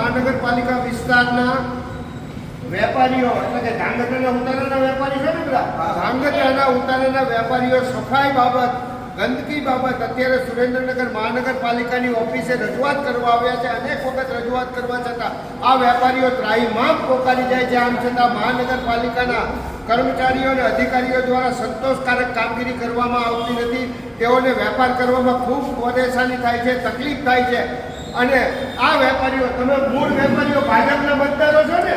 મહાનગરપાલિકા વિસ્તારના વેપારીઓ એટલે કે ધાંગધ્રાના ઉતારાના વેપારી છે ને બધા? ધાંગધ્રાના ઉતારાના વેપારીઓ સફાઈ બાબત ગંદકી બાબત અત્યારે સુરેન્દ્રનગર મહાનગરપાલિકાની ઓફિસે રજૂઆત કરવા આવ્યા છે. અનેક વખત રજૂઆત કરવા છતાં આ વેપારીઓ ત્રાહીમામ પોકારી જાય છે. આમ છતાં મહાનગરપાલિકાના કર્મચારીઓ અને અધિકારીઓ દ્વારા સંતોષકારક કામગીરી કરવામાં આવતી નથી. તેઓને વેપાર કરવામાં ખૂબ પરેશાની થાય છે તકલીફ થાય છે. અને આ વેપારીઓ તમે મૂળ વેપારીઓ ભાજપના મતદારો છો ને?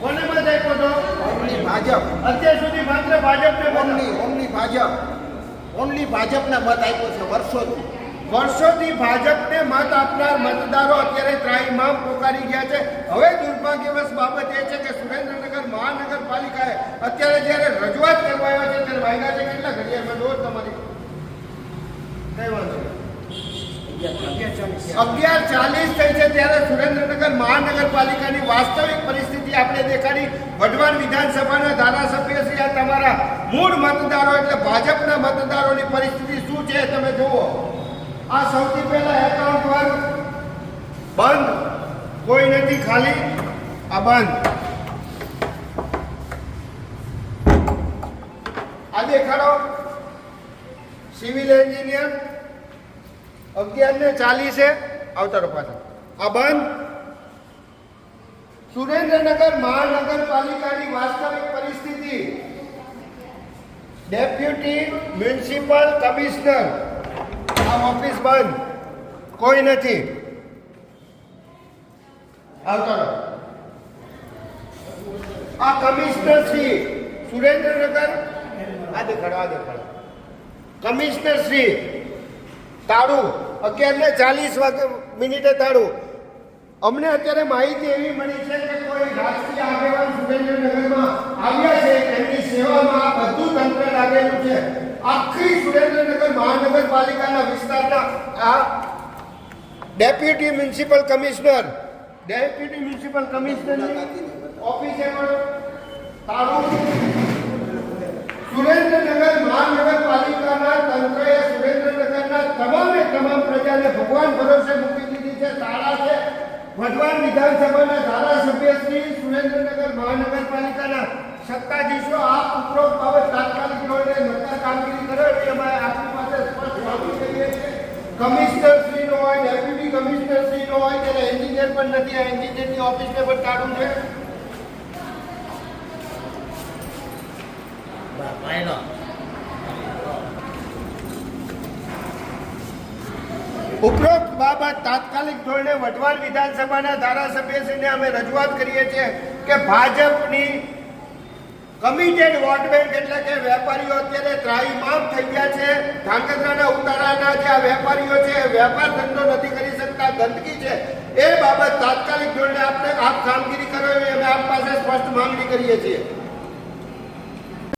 કોને મત આપ્યો તો ઓનલી ભાજપ. અત્યાર સુધી માત્ર ભાજપને ઓનલી ઓનલી ભાજપ. ઓનલી ભાજપના મત આપ્યો છે વર્ષોથી. વર્ષોથી ભાજપને મત આપનાર મતદારો અત્યારે ત્રાહીમામ પોકારી ગયા છે. હવે દુર્ભાગ્યવશ બાબત એ છે કે સુરેન્દ્રનગર મહાનગરપાલિકાએ અત્યારે જ્યારે રજૂઆત કરવા આવ્યા છે ત્યારે વાયદા છે કેટલા ઘડિયાળમાં? દોર તમારી. કઈ વાંધો. અગિયાર ચાલીસ થઈ છે ત્યારે સુરેન્દ્રનગર મહાનગરપાલિકાની વાસ્તવિક પરિસ્થિતિ આપણે દેખાડી. વઢવાણ વિધાનસભાના ધારાસભ્ય આ તમારા મૂળ મતદારો એટલે ભાજપના મતદારોની પરિસ્થિતિ શું છે તમે જુઓ. આ સૌથી પહેલા એકાઉન્ટ વર્ગ બંધ. કોઈ નથી ખાલી. આ બંધ. આ દેખાડો. સિવિલ એન્જિનિયર અગિયાર ને ચાલીસે, આવતારો પાછા. આ બંધ. સુરેન્દ્રનગર મહાનગરપાલિકાની વાસ્તવિક પરિસ્થિતિ. Deputy municipal commissioner. આ ઓફિસ બંધ. કોઈ નથી. આવતારો. આ કમિશનર શ્રી સુરેન્દ્રનગર. આ દેખાડો આ દેખાડો. કમિશનર શ્રી તાળું. અગિયાર ને ચાલીસ વાગે મિનિટે તાળું. અમને અત્યારે માહિતી એવી મળી છે કે કોઈ રાજકીય આગેવાન સુરેન્દ્રનગરમાં આવ્યા છે એમની સેવામાં આ બધું તંત્ર લાગેલું છે. આખી સુરેન્દ્રનગર મહાનગરપાલિકાના વિસ્તારના આ deputy municipal commissioner, deputy municipal કમિશનરની ઓફિસે પણ ભરોસે મૂકી દીધી છે તાળા છે. વઢવાણ વિધાનસભાના ધારાસભ્ય શ્રી સુરેન્દ્રનગર મહાનગરપાલિકાના સત્તાધીશો, આ ઉપરોક્ત બાબત તાત્કાલિક ધોરણે નક્કર કામગીરી કરે એ અમે આપણી પાસે સ્પષ્ટ માંગણી કરીએ છીએ. કમિશનર શ્રીનો હોય, ડેપ્યુટી કમિશનર શ્રીનો હોય, ત્યારે એન્જિનિયર પણ નથી, આ એન્જિનિયરની ઓફિસને પણ તાળું છે. ઉપરોક્ત બાબત તાત્કાલિક ધોરણે વઢવાણ વિધાનસભાના ધારાસભ્યશ્રીને અમે રજૂઆત કરીએ છીએ કે ભાજપની કમિટેડ વોટ બેંક એટલે કે વેપારીઓ અત્યારે ત્રાહીમામ થઈ ગયા છે. ધાંગધ્રાના ઉતારાના જે આ વેપારીઓ છે વેપાર ધંધો નથી કરી શકતા, ગંદકી છે. એ બાબત તાત્કાલિક ધોરણે આપણે આપ કામગીરી કરો એવી અમે આપ પાસે સ્પષ્ટ માંગણી કરીએ છીએ.